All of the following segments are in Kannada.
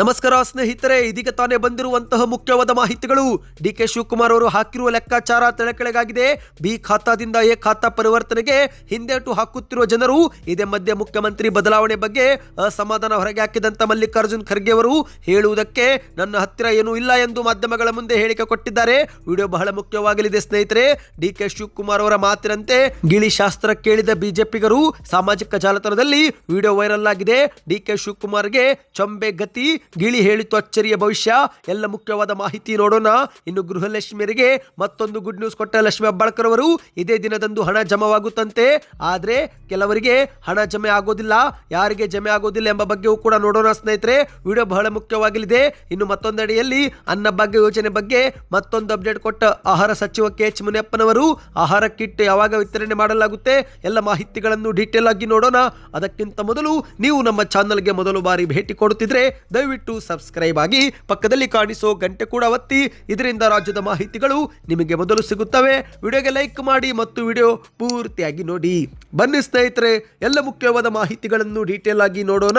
ನಮಸ್ಕಾರ ಸ್ನೇಹಿತರೆ, ಇದೀಗ ತಾನೇ ಬಂದಿರುವಂತಹ ಮುಖ್ಯವಾದ ಮಾಹಿತಿಗಳು. ಡಿ ಕೆ ಶಿವಕುಮಾರ್ ಅವರು ಹಾಕಿರುವ ಲೆಕ್ಕಾಚಾರ ತಲೆಕೆಳಗಾಗಿದೆ ಬಿ ಖಾತಾದಿಂದ ಎ ಖಾತಾ ಪರಿವರ್ತನೆಗೆ ಹಿಂದೇಟು ಹಾಕುತ್ತಿರುವ ಜನರು, ಇದೇ ಮಧ್ಯೆ ಮುಖ್ಯಮಂತ್ರಿ ಬದಲಾವಣೆ ಬಗ್ಗೆ ಅಸಮಾಧಾನ ಹೊರಗೆ ಹಾಕಿದಂತ ಮಲ್ಲಿಕಾರ್ಜುನ್ ಖರ್ಗೆ ಅವರು ಹೇಳುವುದಕ್ಕೆ ನನ್ನ ಹತ್ತಿರ ಏನೂ ಇಲ್ಲ ಎಂದು ಮಾಧ್ಯಮಗಳ ಮುಂದೆ ಹೇಳಿಕೆ ಕೊಟ್ಟಿದ್ದಾರೆ. ವಿಡಿಯೋ ಬಹಳ ಮುಖ್ಯವಾಗಲಿದೆ ಸ್ನೇಹಿತರೆ. ಡಿ ಕೆ ಶಿವಕುಮಾರ್ ಅವರ ಮಾತಿನಂತೆ ಗಿಳಿ ಶಾಸ್ತ್ರ ಕೇಳಿದ ಬಿಜೆಪಿಗರು ಸಾಮಾಜಿಕ ಜಾಲತಾಣದಲ್ಲಿ ವಿಡಿಯೋ ವೈರಲ್ ಆಗಿದೆ. ಡಿ ಕೆ ಶಿವಕುಮಾರ್ಗೆ ಚೊಂಬೆ ಗತಿ ಗಿಳಿ ಹೇಳಿತು ಅಚ್ಚರಿಯ ಭವಿಷ್ಯ. ಎಲ್ಲ ಮುಖ್ಯವಾದ ಮಾಹಿತಿ ನೋಡೋಣ. ಇನ್ನು ಗೃಹಲಕ್ಷ್ಮಿಯರಿಗೆ ಮತ್ತೊಂದು ಗುಡ್ ನ್ಯೂಸ್ ಕೊಟ್ಟ ಲಕ್ಷ್ಮಿ ಅಬ್ಬಾಳ್ಕರ್ ಅವರು ಇದೇ ದಿನದಂದು ಹಣ ಜಮವಾಗುತ್ತಂತೆ. ಆದರೆ ಕೆಲವರಿಗೆ ಹಣ ಜಮೆ ಆಗೋದಿಲ್ಲ. ಯಾರಿಗೆ ಜಮೆ ಆಗೋದಿಲ್ಲ ಎಂಬ ಬಗ್ಗೆಯೂ ಕೂಡ ನೋಡೋಣ ಸ್ನೇಹಿತರೆ. ವಿಡಿಯೋ ಬಹಳ ಮುಖ್ಯವಾಗಲಿದೆ. ಇನ್ನು ಮತ್ತೊಂದೆಡೆಯಲ್ಲಿ ಅನ್ನಭಾಗ್ಯ ಯೋಜನೆ ಬಗ್ಗೆ ಮತ್ತೊಂದು ಅಪ್ಡೇಟ್ ಕೊಟ್ಟ ಆಹಾರ ಸಚಿವ ಕೆ ಎಚ್ ಮುನಿಯಪ್ಪನವರು. ಆಹಾರ ಕಿಟ್ ಯಾವಾಗ ವಿತರಣೆ ಮಾಡಲಾಗುತ್ತೆ? ಎಲ್ಲ ಮಾಹಿತಿಗಳನ್ನು ಡೀಟೇಲ್ ಆಗಿ ನೋಡೋಣ. ಅದಕ್ಕಿಂತ ಮೊದಲು ನೀವು ನಮ್ಮ ಚಾನಲ್ಗೆ ಮೊದಲು ಬಾರಿ ಭೇಟಿ ಕೊಡುತ್ತಿದ್ರೆ ದಯವಿಟ್ಟು ಸಬ್ಸ್ಕ್ರೈಬ್ ಆಗಿ ಪಕ್ಕದಲ್ಲಿ ಕಾಣಿಸೋ ಗಂಟೆ ಕೂಡ ಒತ್ತಿ. ಇದರಿಂದ ರಾಜ್ಯದ ಮಾಹಿತಿಗಳು ನಿಮಗೆ ಮೊದಲು ಸಿಗುತ್ತವೆ. ವಿಡಿಯೋಗೆ ಲೈಕ್ ಮಾಡಿ ಮತ್ತು ವಿಡಿಯೋ ಪೂರ್ತಿಯಾಗಿ ನೋಡಿ. ಬನ್ನಿ ಸ್ನೇಹಿತರೆ, ಎಲ್ಲ ಮುಖ್ಯವಾದ ಮಾಹಿತಿಗಳನ್ನು ಡೀಟೇಲ್ ಆಗಿ ನೋಡೋಣ.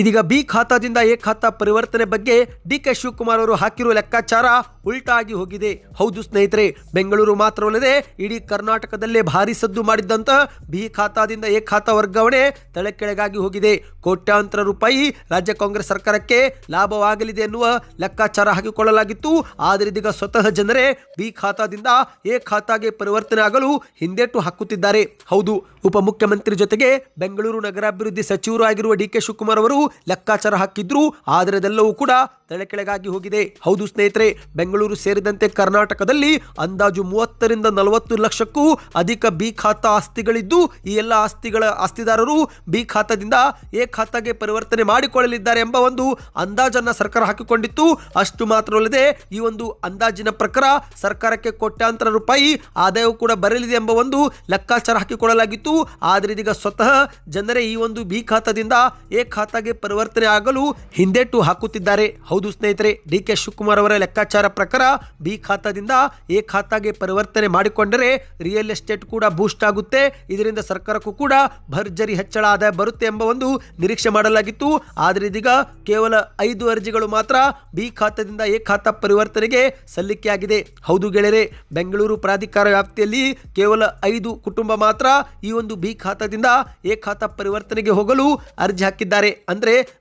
ಇದೀಗ ಬಿ ಖಾತಾದಿಂದ ಎ ಖಾತಾ ಪರಿವರ್ತನೆ ಬಗ್ಗೆ ಡಿ ಕೆ ಶಿವಕುಮಾರ್ ಅವರು ಹಾಕಿರುವ ಲೆಕ್ಕಾಚಾರ ಉಲ್ಟಾ ಆಗಿ ಹೋಗಿದೆ. ಹೌದು ಸ್ನೇಹಿತರೆ, ಬೆಂಗಳೂರು ಮಾತ್ರವಲ್ಲದೆ ಇಡೀ ಕರ್ನಾಟಕದಲ್ಲೇ ಭಾರಿ ಸದ್ದು ಮಾಡಿದ್ದಂತ ಬಿ ಖಾತಾದಿಂದ ಎ ಖಾತಾ ವರ್ಗಾವಣೆ ತಲೆಕೆಳಗಾಗಿ ಹೋಗಿದೆ. ಕೋಟ್ಯಾಂತರ ರೂಪಾಯಿ ರಾಜ್ಯ ಕಾಂಗ್ರೆಸ್ ಸರ್ಕಾರಕ್ಕೆ ಲಾಭವಾಗಲಿದೆ ಎನ್ನುವ ಲೆಕ್ಕಾಚಾರ ಹಾಕಿಕೊಳ್ಳಲಾಗಿತ್ತು. ಆದರೆ ಇದೀಗ ಸ್ವತಃ ಜನರೇ ಬಿ ಖಾತಾದಿಂದ ಎ ಖಾತಾಗೆ ಪರಿವರ್ತನೆ ಆಗಲು ಹಿಂದೇಟು ಹಾಕುತ್ತಿದ್ದಾರೆ. ಹೌದು, ಉಪಮುಖ್ಯಮಂತ್ರಿ ಜೊತೆಗೆ ಬೆಂಗಳೂರು ನಗರಾಭಿವೃದ್ಧಿ ಸಚಿವರು ಆಗಿರುವ ಡಿ ಕೆ ಶಿವಕುಮಾರ್ ಅವರು ಲೆಕ್ಕಾಚಾರ ಹಾಕಿದ್ರು ಆದರೆ ಅದೆಲ್ಲವೂ ಕೂಡ ತಲೆಕೆಳಗಾಗಿ ಹೋಗಿದೆ. ಹೌದು ಸ್ನೇಹಿತರೆ, ಬೆಂಗಳೂರು ಸೇರಿದಂತೆ ಕರ್ನಾಟಕದಲ್ಲಿ ಅಂದಾಜು ಮೂವತ್ತರಿಂದ ನಲವತ್ತು ಲಕ್ಷಕ್ಕೂ ಅಧಿಕ ಬಿ ಖಾತಾ ಆಸ್ತಿಗಳಿದ್ದು, ಈ ಎಲ್ಲ ಆಸ್ತಿಗಳ ಆಸ್ತಿದಾರರು ಬಿ ಖಾತಾದಿಂದ ಎ ಖಾತಾಗೆ ಪರಿವರ್ತನೆ ಮಾಡಿಕೊಳ್ಳಲಿದ್ದಾರೆ ಎಂಬ ಒಂದು ಅಂದಾಜನ್ನ ಸರ್ಕಾರ ಹಾಕಿಕೊಂಡಿತ್ತು. ಅಷ್ಟು ಮಾತ್ರವಲ್ಲದೆ, ಈ ಒಂದು ಅಂದಾಜಿನ ಪ್ರಕಾರ ಸರ್ಕಾರಕ್ಕೆ ಕೋಟ್ಯಾಂತರ ರೂಪಾಯಿ ಆದಾಯವು ಕೂಡ ಬರಲಿದೆ ಎಂಬ ಒಂದು ಲೆಕ್ಕಾಚಾರ ಹಾಕಿಕೊಳ್ಳಲಾಗಿತ್ತು. ಆದರೆ ಇದೀಗ ಸ್ವತಃ ಜನರೇ ಈ ಒಂದು ಬಿ ಖಾತಾದಿಂದ ಎ ಖಾತಾಗೆ ಪರಿವರ್ತನೆ ಆಗಲು ಹಿಂದೇಟು ಹಾಕುತ್ತಿದ್ದಾರೆ. ಹೌದು ಸ್ನೇಹಿತರೆ ಡಿ ಕೆ ಶಿವಕುಮಾರ್ ಅವರ ಲೆಕ್ಕಾಚಾರ ಪ್ರಕಾರ ಬಿ ಖಾತಾದಿಂದ ಎ ಖಾತಾಗೆ ಪರಿವರ್ತನೆ ಮಾಡಿಕೊಂಡರೆ ರಿಯಲ್ ಎಸ್ಟೇಟ್ ಕೂಡ ಬೂಸ್ಟ್ ಆಗುತ್ತೆ. ಇದರಿಂದ ಸರ್ಕಾರಕ್ಕೂ ಕೂಡ ಭರ್ಜರಿ ಹೆಚ್ಚಳ ಆದಾಯ ಬರುತ್ತೆ ಎಂಬ ಒಂದು ನಿರೀಕ್ಷೆ ಮಾಡಲಾಗಿತ್ತು. ಆದರೆ ಇದೀಗ ಕೇವಲ ಐದು ಅರ್ಜಿಗಳು ಮಾತ್ರ ಬಿ ಖಾತಾದಿಂದ ಎ ಖಾತಾ ಪರಿವರ್ತನೆಗೆ ಸಲ್ಲಿಕೆಯಾಗಿದೆ. ಹೌದು ಗೆಳೆಯರೆ, ಬೆಂಗಳೂರು ಪ್ರಾಧಿಕಾರ ವ್ಯಾಪ್ತಿಯಲ್ಲಿ ಕೇವಲ ಐದು ಕುಟುಂಬ ಮಾತ್ರ ಈ ಒಂದು ಬಿ ಖಾತಾದಿಂದ ಎ ಖಾತಾ ಪರಿವರ್ತನೆಗೆ ಹೋಗಲು ಅರ್ಜಿ ಹಾಕಿದ್ದಾರೆ.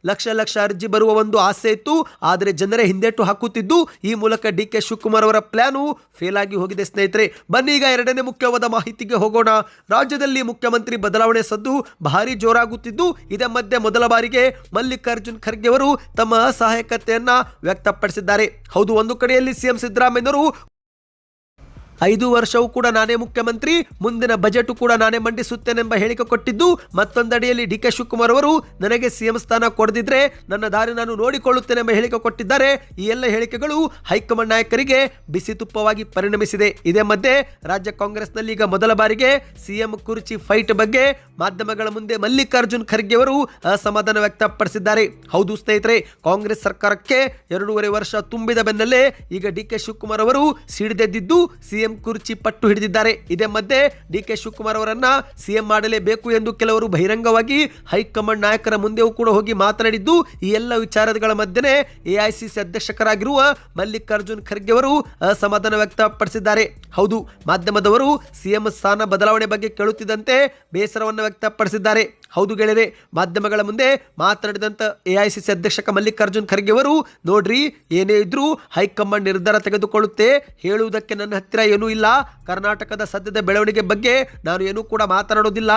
ಲಕ್ಷ ಲಕ್ಷ ಅರ್ಜಿ ಬರುವ ಒಂದು ಆಸೆ ಇತ್ತು, ಆದರೆ ಜನರೇ ಹಿಂದೆಟ್ಟು ಹಾಕುತ್ತಿದ್ದು, ಈ ಮೂಲಕ ಡಿ ಕೆ ಶಿವಕುಮಾರ್ ಅವರ ಪ್ಲಾನು ಫೇಲ್ ಆಗಿ ಹೋಗಿದೆ ಸ್ನೇಹಿತರೆ. ಬನ್ನಿ ಈಗ ಎರಡನೇ ಮುಖ್ಯವಾದ ಮಾಹಿತಿಗೆ ಹೋಗೋಣ. ರಾಜ್ಯದಲ್ಲಿ ಮುಖ್ಯಮಂತ್ರಿ ಬದಲಾವಣೆ ಸದ್ದು ಭಾರಿ ಜೋರಾಗುತ್ತಿದ್ದು, ಇದೇ ಮಧ್ಯೆ ಮೊದಲ ಬಾರಿಗೆ ಮಲ್ಲಿಕಾರ್ಜುನ್ ಖರ್ಗೆ ಅವರು ತಮ್ಮ ಅಸಹಾಯಕತೆಯನ್ನ ವ್ಯಕ್ತಪಡಿಸಿದ್ದಾರೆ. ಹೌದು, ಒಂದು ಕಡೆಯಲ್ಲಿ ಸಿಎಂ ಸಿದ್ದರಾಮಯ್ಯನವರು ಐದು ವರ್ಷವೂ ಕೂಡ ನಾನೇ ಮುಖ್ಯಮಂತ್ರಿ, ಮುಂದಿನ ಬಜೆಟ್ ಕೂಡ ನಾನೇ ಮಂಡಿಸುತ್ತೇನೆಂಬ ಹೇಳಿಕೆ ಕೊಟ್ಟಿದ್ದು, ಮತ್ತೊಂದಡಿಯಲ್ಲಿ ಡಿ ಕೆ ಶಿವಕುಮಾರ್ ಅವರು ನನಗೆ ಸಿಎಂ ಸ್ಥಾನ ಕೊಡದಿದ್ರೆ ನನ್ನ ದಾರಿ ನಾನು ನೋಡಿಕೊಳ್ಳುತ್ತೇನೆ ಎಂಬ ಹೇಳಿಕೆ ಕೊಟ್ಟಿದ್ದಾರೆ. ಈ ಎಲ್ಲ ಹೇಳಿಕೆಗಳು ಹೈಕಮಾಂಡ್ ನಾಯಕರಿಗೆ ಬಿಸಿ ತುಪ್ಪವಾಗಿ ಪರಿಣಮಿಸಿದೆ. ಇದೇ ಮಧ್ಯೆ ರಾಜ್ಯ ಕಾಂಗ್ರೆಸ್ನಲ್ಲಿ ಈಗ ಮೊದಲ ಬಾರಿಗೆ ಸಿಎಂ ಕುರ್ಚಿ ಫೈಟ್ ಬಗ್ಗೆ ಮಾಧ್ಯಮಗಳ ಮುಂದೆ ಮಲ್ಲಿಕಾರ್ಜುನ್ ಖರ್ಗೆ ಅವರು ಅಸಮಾಧಾನ ವ್ಯಕ್ತಪಡಿಸಿದ್ದಾರೆ. ಹೌದು ಸ್ನೇಹಿತರೆ, ಕಾಂಗ್ರೆಸ್ ಸರ್ಕಾರಕ್ಕೆ ಎರಡೂವರೆ ವರ್ಷ ತುಂಬಿದ ಬೆನ್ನಲ್ಲೇ ಈಗ ಡಿ ಕೆ ಶಿವಕುಮಾರ್ ಅವರು ಸಿಡಿದೆದ್ದಿದ್ದು ಸಿಎಂ ಕುರ್ಚಿ ಪಟ್ಟು ಹಿಡಿದಿದ್ದಾರೆ. ಇದೇ ಮಧ್ಯೆ ಡಿ ಕೆ ಶಿವಕುಮಾರ್ ಅವರನ್ನ ಸಿಎಂ ಮಾಡಲೇಬೇಕು ಎಂದು ಕೆಲವರು ಬಹಿರಂಗವಾಗಿ ಹೈಕಮಾಂಡ್ ನಾಯಕರ ಮುಂದೆಯೂ ಕೂಡ ಹೋಗಿ ಮಾತನಾಡಿದ್ದು, ಈ ಎಲ್ಲ ವಿಚಾರಗಳ ಮಧ್ಯೆ ಎಐಸಿಸಿ ಅಧ್ಯಕ್ಷರಾಗಿರುವ ಮಲ್ಲಿಕಾರ್ಜುನ್ ಖರ್ಗೆ ಅವರು ಅಸಮಾಧಾನ ವ್ಯಕ್ತಪಡಿಸಿದ್ದಾರೆ. ಹೌದು, ಮಾಧ್ಯಮದವರು ಸಿಎಂ ಸ್ಥಾನ ಬದಲಾವಣೆ ಬಗ್ಗೆ ಕೇಳುತ್ತಿದ್ದಂತೆ ಬೇಸರವನ್ನು ವ್ಯಕ್ತಪಡಿಸಿದ್ದಾರೆ. ಹೌದು ಗೆಳೆಯರೆ, ಮಾಧ್ಯಮಗಳ ಮುಂದೆ ಮಾತನಾಡಿದಂತ ಎಐಸಿಸಿ ಅಧ್ಯಕ್ಷಕ ಮಲ್ಲಿಕಾರ್ಜುನ್ ಖರ್ಗೆ ಅವರು ನೋಡ್ರಿ, ಏನೇ ಇದ್ರೂ ಹೈಕಮಾಂಡ್ ನಿರ್ಧಾರ ತೆಗೆದುಕೊಳ್ಳುತ್ತೆ, ಹೇಳುವುದಕ್ಕೆ ನನ್ನ ಹತ್ತಿರ ಏನೂ ಇಲ್ಲ, ಕರ್ನಾಟಕದ ಸದ್ಯದ ಬೆಳವಣಿಗೆ ಬಗ್ಗೆ ನಾನು ಏನೂ ಕೂಡ ಮಾತನಾಡೋದಿಲ್ಲ,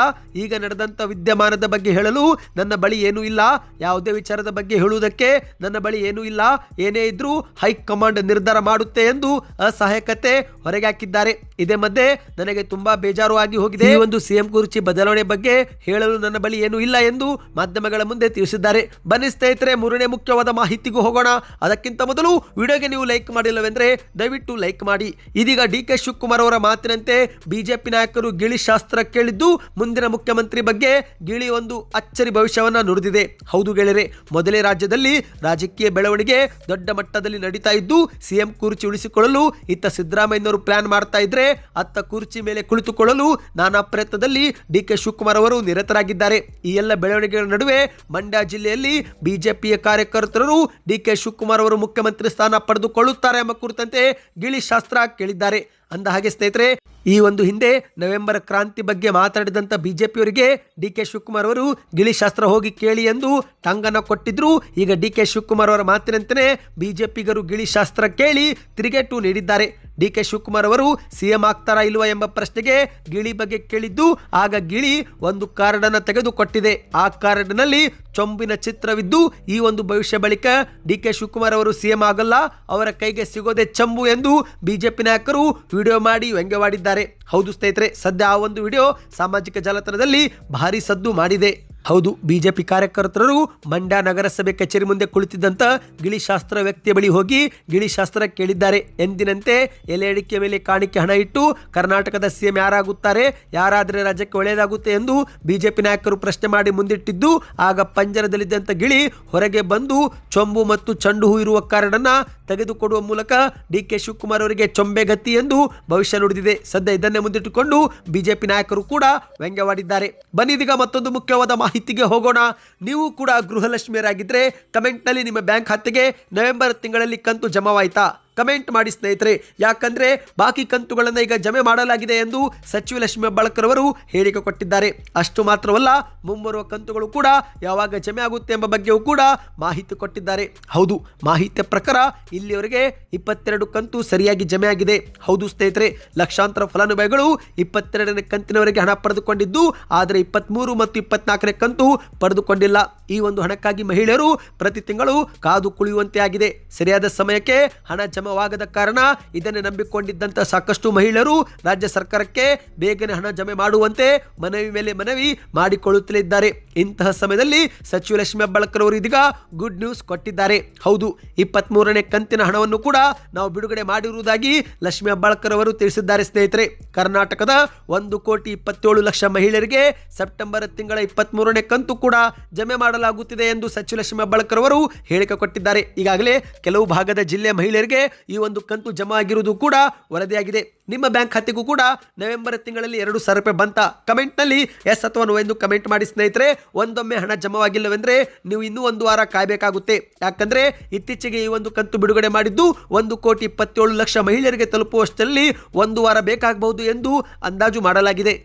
ಈಗ ನಡೆದಂಥ ವಿದ್ಯಮಾನದ ಬಗ್ಗೆ ಹೇಳಲು ನನ್ನ ಬಳಿ ಏನೂ ಇಲ್ಲ, ಯಾವುದೇ ವಿಚಾರದ ಬಗ್ಗೆ ಹೇಳುವುದಕ್ಕೆ ನನ್ನ ಬಳಿ ಏನೂ ಇಲ್ಲ, ಏನೇ ಇದ್ರೂ ಹೈಕಮಾಂಡ್ ನಿರ್ಧಾರ ಮಾಡುತ್ತೆ ಎಂದು ಅಸಹಾಯಕತೆ ಹೊರಗೆ ಹಾಕಿದ್ದಾರೆ. ಇದೇ ಮಧ್ಯೆ ನನಗೆ ತುಂಬಾ ಬೇಜಾರು ಆಗಿ ಹೋಗಿದೆ. ಈ ಒಂದು ಸಿಎಂ ಕುರ್ಚಿ ಬದಲಾವಣೆ ಬಗ್ಗೆ ಹೇಳಲು ನನ್ನ ಬಳಿ ಏನೂ ಇಲ್ಲ ಎಂದು ಮಾಧ್ಯಮಗಳ ಮುಂದೆ ತಿಳಿಸಿದ್ದಾರೆ. ಬನ್ನಿ ಸ್ನೇಹಿತರೆ, ಮೂರನೇ ಮುಖ್ಯವಾದ ಮಾಹಿತಿಗೂ ಹೋಗೋಣ. ಅದಕ್ಕಿಂತ ಮೊದಲು ವಿಡಿಯೋಗೆ ನೀವು ಲೈಕ್ ಮಾಡಿಲ್ಲವೆಂದರೆ ದಯವಿಟ್ಟು ಲೈಕ್ ಮಾಡಿ. ಇದೀಗ ಡಿ ಕೆ ಶಿವಕುಮಾರ್ ಅವರ ಮಾತಿನಂತೆ ಬಿಜೆಪಿ ನಾಯಕರು ಗಿಳಿ ಶಾಸ್ತ್ರ ಕೇಳಿದ್ದು ಮುಂದಿನ ಮುಖ್ಯಮಂತ್ರಿ ಬಗ್ಗೆ ಗಿಳಿ ಒಂದು ಅಚ್ಚರಿ ಭವಿಷ್ಯವನ್ನ ನುಡಿದಿದೆ. ಹೌದು ಗೆಳೆಯರೆ, ಮೊದಲೇ ರಾಜ್ಯದಲ್ಲಿ ರಾಜಕೀಯ ಬೆಳವಣಿಗೆ ದೊಡ್ಡ ಮಟ್ಟದಲ್ಲಿ ನಡೀತಾ ಇದ್ದು ಸಿಎಂ ಕುರ್ಚಿ ಉಳಿಸಿಕೊಳ್ಳಲು ಇತ್ತ ಸಿದ್ದರಾಮಯ್ಯನವರು ಪ್ಲಾನ್ ಮಾಡ್ತಾ ಇದ್ರೆ ಅತ್ತ ಕುರ್ಚಿ ಮೇಲೆ ಕುಳಿತುಕೊಳ್ಳಲು ನಾನಾ ಪ್ರಯತ್ನದಲ್ಲಿ ಡಿ ಕೆ ಶಿವಕುಮಾರ್ ಅವರು ನಿರತರಾಗಿದ್ದಾರೆ. ಕೊಟ್ಟಿದ್ದಾರೆ ಈ ಎಲ್ಲ ಬೆಳವಣಿಗೆಗಳ ನಡುವೆ ಮಂಡ್ಯ ಜಿಲ್ಲೆಯಲ್ಲಿ ಬಿಜೆಪಿಯ ಕಾರ್ಯಕರ್ತರು ಡಿ ಕೆ ಶಿವಕುಮಾರ್ ಅವರು ಮುಖ್ಯಮಂತ್ರಿ ಸ್ಥಾನ ಪಡೆದುಕೊಳ್ಳುತ್ತಾರೆ ಎಂಬ ಕುರಿತಂತೆ ಗಿಳಿ ಶಾಸ್ತ್ರ ಕೇಳಿದ್ದಾರೆ. ಅಂದ ಹಾಗೆ ಸ್ನೇಹಿತರೆ, ಈ ಒಂದು ಹಿಂದೆ ನವೆಂಬರ್ ಕ್ರಾಂತಿ ಬಗ್ಗೆ ಮಾತಾಡಿದಂಥ ಬಿಜೆಪಿಯವರಿಗೆ ಡಿ ಕೆ ಶಿವಕುಮಾರ್ ಅವರು ಗಿಳಿಶಾಸ್ತ್ರ ಹೋಗಿ ಕೇಳಿ ಎಂದು ಟಂಗನ ಕೊಟ್ಟಿದ್ರು. ಈಗ ಡಿ ಕೆ ಶಿವಕುಮಾರ್ ಅವರ ಮಾತಿನಂತೆಯೇ ಬಿಜೆಪಿಗರು ಗಿಳಿಶಾಸ್ತ್ರ ಕೇಳಿ ತಿರುಗೇಟು ನೀಡಿದ್ದಾರೆ. ಡಿ ಕೆ ಶಿವಕುಮಾರ್ ಅವರು ಸಿಎಂ ಆಗ್ತಾರಾ ಇಲ್ವಾ ಎಂಬ ಪ್ರಶ್ನೆಗೆ ಗಿಳಿ ಬಗ್ಗೆ ಕೇಳಿದ್ದು, ಆಗ ಗಿಳಿ ಒಂದು ಕಾರ್ಡನ್ನು ತೆಗೆದುಕೊಟ್ಟಿದೆ. ಆ ಕಾರ್ಡ್ನಲ್ಲಿ ಚೊಂಬಿನ ಚಿತ್ರವಿದ್ದು ಈ ಒಂದು ಭವಿಷ್ಯ ಬಳಿಕ ಡಿ ಕೆ ಶಿವಕುಮಾರ್ ಅವರು ಸಿಎಂ ಆಗಲ್ಲ, ಅವರ ಕೈಗೆ ಸಿಗೋದೇ ಚಂಬು ಎಂದು ಬಿಜೆಪಿ ನಾಯಕರು ವಿಡಿಯೋ ಮಾಡಿ ವ್ಯಂಗ್ಯವಾಡಿದ್ದಾರೆ. ಹೌದು ಸ್ನೇಹಿತರೆ, ಸದ್ಯ ಆ ಒಂದು ವಿಡಿಯೋ ಸಾಮಾಜಿಕ ಜಾಲತಾಣದಲ್ಲಿ ಭಾರಿ ಸದ್ದು ಮಾಡಿದೆ. ಹೌದು, ಬಿಜೆಪಿ ಕಾರ್ಯಕರ್ತರು ಮಂಡ್ಯ ನಗರಸಭೆ ಕಚೇರಿ ಮುಂದೆ ಕುಳಿತಿದ್ದಂತ ಗಿಳಿಶಾಸ್ತ್ರ ವ್ಯಕ್ತಿಯ ಬಳಿ ಹೋಗಿ ಗಿಳಿಶಾಸ್ತ್ರ ಕೇಳಿದ್ದಾರೆ. ಎಂದಿನಂತೆ ಎಲೆ ಅಡಿಕೆ ಮೇಲೆ ಕಾಣಿಕೆ ಹಣ ಇಟ್ಟು ಕರ್ನಾಟಕದ ಸಿಎಂ ಯಾರಾಗುತ್ತಾರೆ, ಯಾರಾದರೆ ರಾಜ್ಯಕ್ಕೆ ಒಳ್ಳೆಯದಾಗುತ್ತೆ ಎಂದು ಬಿಜೆಪಿ ನಾಯಕರು ಪ್ರಶ್ನೆ ಮಾಡಿ ಮುಂದಿಟ್ಟಿದ್ದು, ಆಗ ಪಂಜರದಲ್ಲಿದ್ದಂಥ ಗಿಳಿ ಹೊರಗೆ ಬಂದು ಚೊಂಬು ಮತ್ತು ಚಂಡು ಹೂ ಇರುವ ಕಾರಣನ ತೆಗೆದುಕೊಡುವ ಮೂಲಕ ಡಿ ಕೆ ಶಿವಕುಮಾರ್ ಅವರಿಗೆ ಚೊಂಬೆ ಗತಿ ಎಂದು ಭವಿಷ್ಯ ನುಡಿದಿದೆ. ಸದ್ಯ ಇದನ್ನೇ ಮುಂದಿಟ್ಟುಕೊಂಡು ಬಿಜೆಪಿ ನಾಯಕರು ಕೂಡ ವ್ಯಂಗ್ಯವಾಡಿದ್ದಾರೆ. ಬನ್ನಿದೀಗ ಮತ್ತೊಂದು ಮುಖ್ಯವಾದ ಮಾಹಿತಿಗೆ ಹೋಗೋಣ. ನೀವು ಕೂಡ ಗೃಹಲಕ್ಷ್ಮಿಯರಾಗಿದ್ದರೆ ಕಮೆಂಟ್ನಲ್ಲಿ ನಿಮ್ಮ ಬ್ಯಾಂಕ್ ಖಾತೆಗೆ ನವೆಂಬರ್ ತಿಂಗಳಲ್ಲಿ ಕಂತು ಜಮಾವಾಯ್ತಾ? ಕಮೆಂಟ್ ಮಾಡಿ ಸ್ನೇಹಿತರೆ. ಯಾಕಂದ್ರೆ ಬಾಕಿ ಕಂತುಗಳನ್ನು ಈಗ ಜಮೆ ಮಾಡಲಾಗಿದೆ ಎಂದು ಸಚಿವ ಲಕ್ಷ್ಮೀ ಹೆಬ್ಬಾಳ್ಕರ್ ಅವರು ಹೇಳಿಕೆ ಕೊಟ್ಟಿದ್ದಾರೆ. ಅಷ್ಟು ಮಾತ್ರವಲ್ಲ, ಮುಂಬರುವ ಕಂತುಗಳು ಕೂಡ ಯಾವಾಗ ಜಮೆ ಆಗುತ್ತೆ ಎಂಬ ಬಗ್ಗೆಯೂ ಕೂಡ ಮಾಹಿತಿ ಕೊಟ್ಟಿದ್ದಾರೆ. ಹೌದು ಮಾಹಿತಿಯ ಪ್ರಕಾರ ಇಲ್ಲಿಯವರೆಗೆ ಇಪ್ಪತ್ತೆರಡು ಕಂತು ಸರಿಯಾಗಿ ಜಮೆ ಆಗಿದೆ. ಹೌದು ಸ್ನೇಹಿತರೆ, ಲಕ್ಷಾಂತರ ಫಲಾನುಭವಿಗಳು ಇಪ್ಪತ್ತೆರಡನೇ ಕಂತಿನವರೆಗೆ ಹಣ ಪಡೆದುಕೊಂಡಿದ್ದು, ಆದರೆ ಇಪ್ಪತ್ತ್ಮೂರು ಮತ್ತು ಇಪ್ಪತ್ನಾಲ್ಕನೇ ಕಂತು ಪಡೆದುಕೊಂಡಿಲ್ಲ. ಈ ಒಂದು ಹಣಕ್ಕಾಗಿ ಮಹಿಳೆಯರು ಪ್ರತಿ ತಿಂಗಳು ಕಾದು ಕುಳಿಯುವಂತೆ ಆಗಿದೆ. ಸರಿಯಾದ ಸಮಯಕ್ಕೆ ಹಣ ಜಮವಾಗದ ಕಾರಣ ಇದನ್ನೇ ನಂಬಿಕೊಂಡಿದ್ದಂಥ ಸಾಕಷ್ಟು ಮಹಿಳೆಯರು ರಾಜ್ಯ ಸರ್ಕಾರಕ್ಕೆ ಬೇಗನೆ ಹಣ ಜಮೆ ಮಾಡುವಂತೆ ಮನವಿ ಮೇಲೆ ಮನವಿ ಮಾಡಿಕೊಳ್ಳುತ್ತಲೇ ಇದ್ದಾರೆ. ಇಂತಹ ಸಮಯದಲ್ಲಿ ಸಚಿವ ಲಕ್ಷ್ಮಿ ಹೆಬ್ಬಾಳ್ಕರ್ ಅವರು ಇದೀಗ ಗುಡ್ ನ್ಯೂಸ್ ಕೊಟ್ಟಿದ್ದಾರೆ. ಹೌದು ಇಪ್ಪತ್ತ್ ಮೂರನೇ ಕಂತಿನ ಹಣವನ್ನು ಕೂಡ ನಾವು ಬಿಡುಗಡೆ ಮಾಡಿರುವುದಾಗಿ ಲಕ್ಷ್ಮಿ ಹೆಬ್ಬಾಳ್ಕರ್ ಅವರು ತಿಳಿಸಿದ್ದಾರೆ ಸ್ನೇಹಿತರೆ. ಕರ್ನಾಟಕದ ಒಂದು ಕೋಟಿ ಇಪ್ಪತ್ತೇಳು ಲಕ್ಷ ಮಹಿಳೆಯರಿಗೆ ಸೆಪ್ಟೆಂಬರ್ ತಿಂಗಳ ಇಪ್ಪತ್ತ್ ಮೂರನೇ ಕಂತು ಕೂಡ ಜಮೆ ಮಾಡಲಾಗುತ್ತಿದೆ ಎಂದು ಸಚಿವ ಲಕ್ಷ್ಮಿ ಹೆಬ್ಬಾಳ್ಕರ್ ಅವರು ಹೇಳಿಕೆ ಕೊಟ್ಟಿದ್ದಾರೆ. ಈಗಾಗಲೇ ಕೆಲವು ಭಾಗದ ಜಿಲ್ಲೆಯ ಮಹಿಳೆಯರಿಗೆ ಈ ಒಂದು ಕಂತು ಜಮಾ ಆಗಿರುವುದು ಕೂಡ ವರದಿಯಾಗಿದೆ. ನಿಮ್ಮ ಬ್ಯಾಂಕ್ ಖಾತೆಗೂ ಕೂಡ ನವೆಂಬರ್ ತಿಂಗಳಲ್ಲಿ ಎರಡು ಸಾವಿರ ರೂಪಾಯಿ ಬಂತ. ಕಮೆಂಟ್ನಲ್ಲಿ ಎಸ್ ಅಥವಾ ನೋ ಎಂದು ಕಮೆಂಟ್ ಮಾಡಿ ಸ್ನೇಹಿತರೆ. ಒಂದೊಮ್ಮೆ ಹಣ ಜಮವಾಗಿಲ್ಲವೆಂದರೆ ನೀವು ಇನ್ನೂ ಒಂದು ವಾರ ಕಾಯಬೇಕಾಗುತ್ತೆ. ಯಾಕಂದ್ರೆ ಇತ್ತೀಚೆಗೆ ಈ ಒಂದು ಕಂತು ಬಿಡುಗಡೆ ಮಾಡಿದ್ದು ಒಂದು ಕೋಟಿ ಇಪ್ಪತ್ತೇಳು ಲಕ್ಷ ಮಹಿಳೆಯರಿಗೆ ತಲುಪುವಷ್ಟರಲ್ಲಿ ಒಂದು ವಾರ ಬೇಕಾಗಬಹುದು ಎಂದು ಅಂದಾಜು ಮಾಡಲಾಗಿದೆ.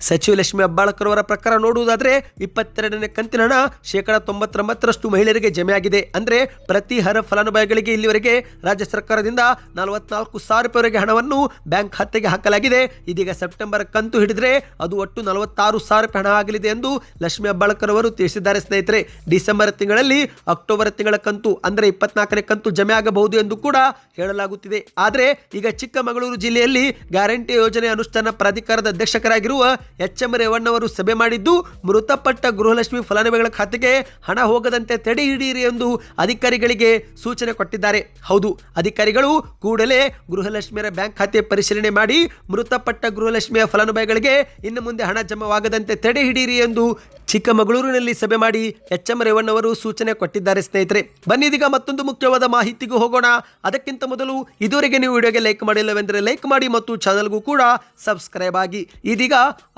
ಸಚಿವ ಲಕ್ಷ್ಮಿ ಅಬ್ಬಾಳಕರ್ ಅವರ ಪ್ರಕಾರ ನೋಡುವುದಾದ್ರೆ ಇಪ್ಪತ್ತೆರಡನೇ ಕಂತಿನ ಹಣ ಶೇಕಡ ತೊಂಬತ್ತೊಂಬತ್ತರಷ್ಟು ಮಹಿಳೆಯರಿಗೆ ಜಮೆಯಾಗಿದೆ. ಅಂದ್ರೆ ಪ್ರತಿ ಹರ ಫಲಾನುಭವಿಗಳಿಗೆ ಇಲ್ಲಿವರೆಗೆ ರಾಜ್ಯ ಸರ್ಕಾರದಿಂದ ನಲವತ್ನಾಲ್ಕು ಸಾವಿರ ರೂಪಾಯಿವರೆಗೆ ಹಣವನ್ನು ಬ್ಯಾಂಕ್ ಖಾತೆಗೆ ಹಾಕಲಾಗಿದೆ. ಇದೀಗ ಸೆಪ್ಟೆಂಬರ್ ಕಂತು ಹಿಡಿದ್ರೆ ಅದು ಒಟ್ಟು ನಲವತ್ತಾರು ಸಾವಿರ ರೂಪಾಯಿ ಹಣ ಆಗಲಿದೆ ಎಂದು ಲಕ್ಷ್ಮಿ ಅಬ್ಬಾಳಕರ್ ಅವರು ತಿಳಿಸಿದ್ದಾರೆ ಸ್ನೇಹಿತರೆ. ಡಿಸೆಂಬರ್ ತಿಂಗಳಲ್ಲಿ ಅಕ್ಟೋಬರ್ ತಿಂಗಳ ಕಂತು, ಅಂದ್ರೆ ಇಪ್ಪತ್ನಾಲ್ಕನೇ ಕಂತು ಜಮೆ ಆಗಬಹುದು ಎಂದು ಕೂಡ ಹೇಳಲಾಗುತ್ತಿದೆ. ಆದರೆ ಈಗ ಚಿಕ್ಕಮಗಳೂರು ಜಿಲ್ಲೆಯಲ್ಲಿ ಗ್ಯಾರಂಟಿ ಯೋಜನೆ ಅನುಷ್ಠಾನ ಪ್ರಾಧಿಕಾರದ ಅಧ್ಯಕ್ಷರಾಗಿರುವ ಎಚ್ ಎಂ ರೇವಣ್ಣವರು ಸಭೆ ಮಾಡಿದ್ದು ಮೃತಪಟ್ಟ ಗೃಹಲಕ್ಷ್ಮಿ ಫಲಾನುಭವಿಗಳ ಖಾತೆಗೆ ಹಣ ಹೋಗದಂತೆ ತಡೆ ಹಿಡಿಯಿರಿ ಎಂದು ಅಧಿಕಾರಿಗಳಿಗೆ ಸೂಚನೆ ಕೊಟ್ಟಿದ್ದಾರೆ. ಹೌದು, ಅಧಿಕಾರಿಗಳು ಕೂಡಲೇ ಗೃಹಲಕ್ಷ್ಮಿಯರ ಬ್ಯಾಂಕ್ ಖಾತೆ ಪರಿಶೀಲನೆ ಮಾಡಿ ಮೃತಪಟ್ಟ ಗೃಹಲಕ್ಷ್ಮಿಯ ಫಲಾನುಭವಿಗಳಿಗೆ ಇನ್ನು ಮುಂದೆ ಹಣ ಜಮವಾಗದಂತೆ ತಡೆ ಹಿಡಿಯಿರಿ ಎಂದು ಚಿಕ್ಕಮಗಳೂರಿನಲ್ಲಿ ಸಭೆ ಮಾಡಿ ಎಚ್ ಎಂ ರೇವಣ್ಣವರು ಸೂಚನೆ ಕೊಟ್ಟಿದ್ದಾರೆ ಸ್ನೇಹಿತರೆ. ಬನ್ನಿದೀಗ ಮತ್ತೊಂದು ಮುಖ್ಯವಾದ ಮಾಹಿತಿಗೂ ಹೋಗೋಣ. ಅದಕ್ಕಿಂತ ಮೊದಲು ಇದುವರೆಗೆ ನೀವು ವಿಡಿಯೋಗೆ ಲೈಕ್ ಮಾಡಿಲ್ಲವೆಂದರೆ ಲೈಕ್ ಮಾಡಿ ಮತ್ತು ಚಾನಲ್ಗೂ ಕೂಡ ಸಬ್ಸ್ಕ್ರೈಬ್ ಆಗಿ. ಇದೀಗ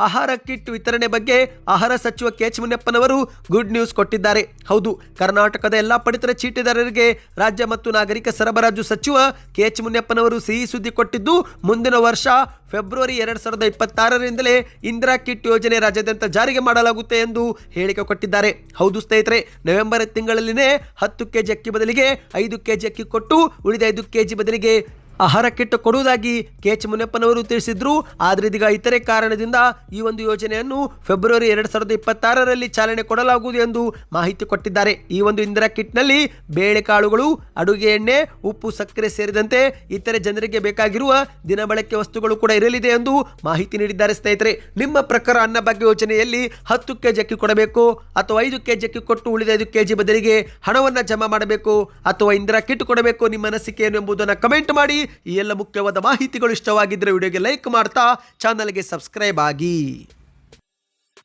ಆಹಾರ ಕಿಟ್ ವಿತರಣೆ ಬಗ್ಗೆ ಆಹಾರ ಸಚಿವ ಕೆ ಮುನಿಯಪ್ಪನವರು ಗುಡ್ ನ್ಯೂಸ್ ಕೊಟ್ಟಿದ್ದಾರೆ. ಹೌದು, ಕರ್ನಾಟಕದ ಎಲ್ಲ ಪಡಿತರ ಚೀಟಿದಾರರಿಗೆ ರಾಜ್ಯ ಮತ್ತು ನಾಗರಿಕ ಸರಬರಾಜು ಸಚಿವ ಕೆ ಎಚ್ ಮುನಿಯಪ್ಪನವರು ಸಿಹಿ ಸುದ್ದಿ ಕೊಟ್ಟಿದ್ದು, ಮುಂದಿನ ವರ್ಷ ಫೆಬ್ರವರಿ ಎರಡು ಸಾವಿರದ ಇಪ್ಪತ್ತಾರರಿಂದಲೇ ಇಂದಿರಾ ಕಿಟ್ ಯೋಜನೆ ರಾಜ್ಯಾದ್ಯಂತ ಜಾರಿಗೆ ಮಾಡಲಾಗುತ್ತೆ ಎಂದು ಹೇಳಿಕೆ ಕೊಟ್ಟಿದ್ದಾರೆ. ಹೌದು ಸ್ನೇಹಿತರೆ, ನವೆಂಬರ್ ತಿಂಗಳಲ್ಲಿನೇ ಹತ್ತು ಕೆಜಿ ಅಕ್ಕಿ ಬದಲಿಗೆ ಐದು ಕೆಜಿ ಅಕ್ಕಿ ಕೊಟ್ಟು ಉಳಿದ ಐದು ಕೆಜಿ ಬದಲಿಗೆ ಆಹಾರ ಕಿಟ್ ಕೊಡುವುದಾಗಿ ಕೆ ಎಚ್ ಮುನಿಯಪ್ಪನವರು ತಿಳಿಸಿದ್ರು. ಆದರೆ ಇದೀಗ ಇತರೆ ಕಾರಣದಿಂದ ಈ ಒಂದು ಯೋಜನೆಯನ್ನು ಫೆಬ್ರವರಿ ಎರಡು ಸಾವಿರದ ಇಪ್ಪತ್ತಾರರಲ್ಲಿ ಚಾಲನೆ ಕೊಡಲಾಗುವುದು ಎಂದು ಮಾಹಿತಿ ಕೊಟ್ಟಿದ್ದಾರೆ. ಈ ಒಂದು ಇಂದಿರಾ ಕಿಟ್ನಲ್ಲಿ ಬೇಳೆಕಾಳುಗಳು ಅಡುಗೆ ಎಣ್ಣೆ, ಉಪ್ಪು, ಸಕ್ಕರೆ ಸೇರಿದಂತೆ ಇತರೆ ಜನರಿಗೆ ಬೇಕಾಗಿರುವ ದಿನಬಳಕೆ ವಸ್ತುಗಳು ಕೂಡ ಇರಲಿದೆ ಎಂದು ಮಾಹಿತಿ ನೀಡಿದ್ದಾರೆ ಸ್ನೇಹಿತರೆ. ನಿಮ್ಮ ಪ್ರಕಾರ ಅನ್ನಭಾಗ್ಯ ಯೋಜನೆಯಲ್ಲಿ ಹತ್ತು ಕೆಜಿ ಅಕ್ಕಿ ಕೊಡಬೇಕು ಅಥವಾ ಐದು ಕೆಜಿ ಅಕ್ಕಿ ಕೊಟ್ಟು ಉಳಿದ ಐದು ಕೆಜಿ ಬದಲಿಗೆ ಹಣವನ್ನು ಜಮಾ ಮಾಡಬೇಕು ಅಥವಾ ಇಂದಿರಾ ಕಿಟ್ ಕೊಡಬೇಕು? ನಿಮ್ಮ ಅನಿಸಿಕೆ ಏನು ಎಂಬುದನ್ನು ಕಮೆಂಟ್ ಮಾಡಿ. ಈ ಎಲ್ಲ ಮುಖ್ಯವಾದ ಮಾಹಿತಿಗಳು ಇಷ್ಟವಾಗಿದ್ದರೆ ವಿಡಿಯೋಗೆ ಲೈಕ್ ಮಾಡ್ತಾ ಚಾನಲ್ಗೆ ಸಬ್ಸ್ಕ್ರೈಬ್ ಆಗಿ.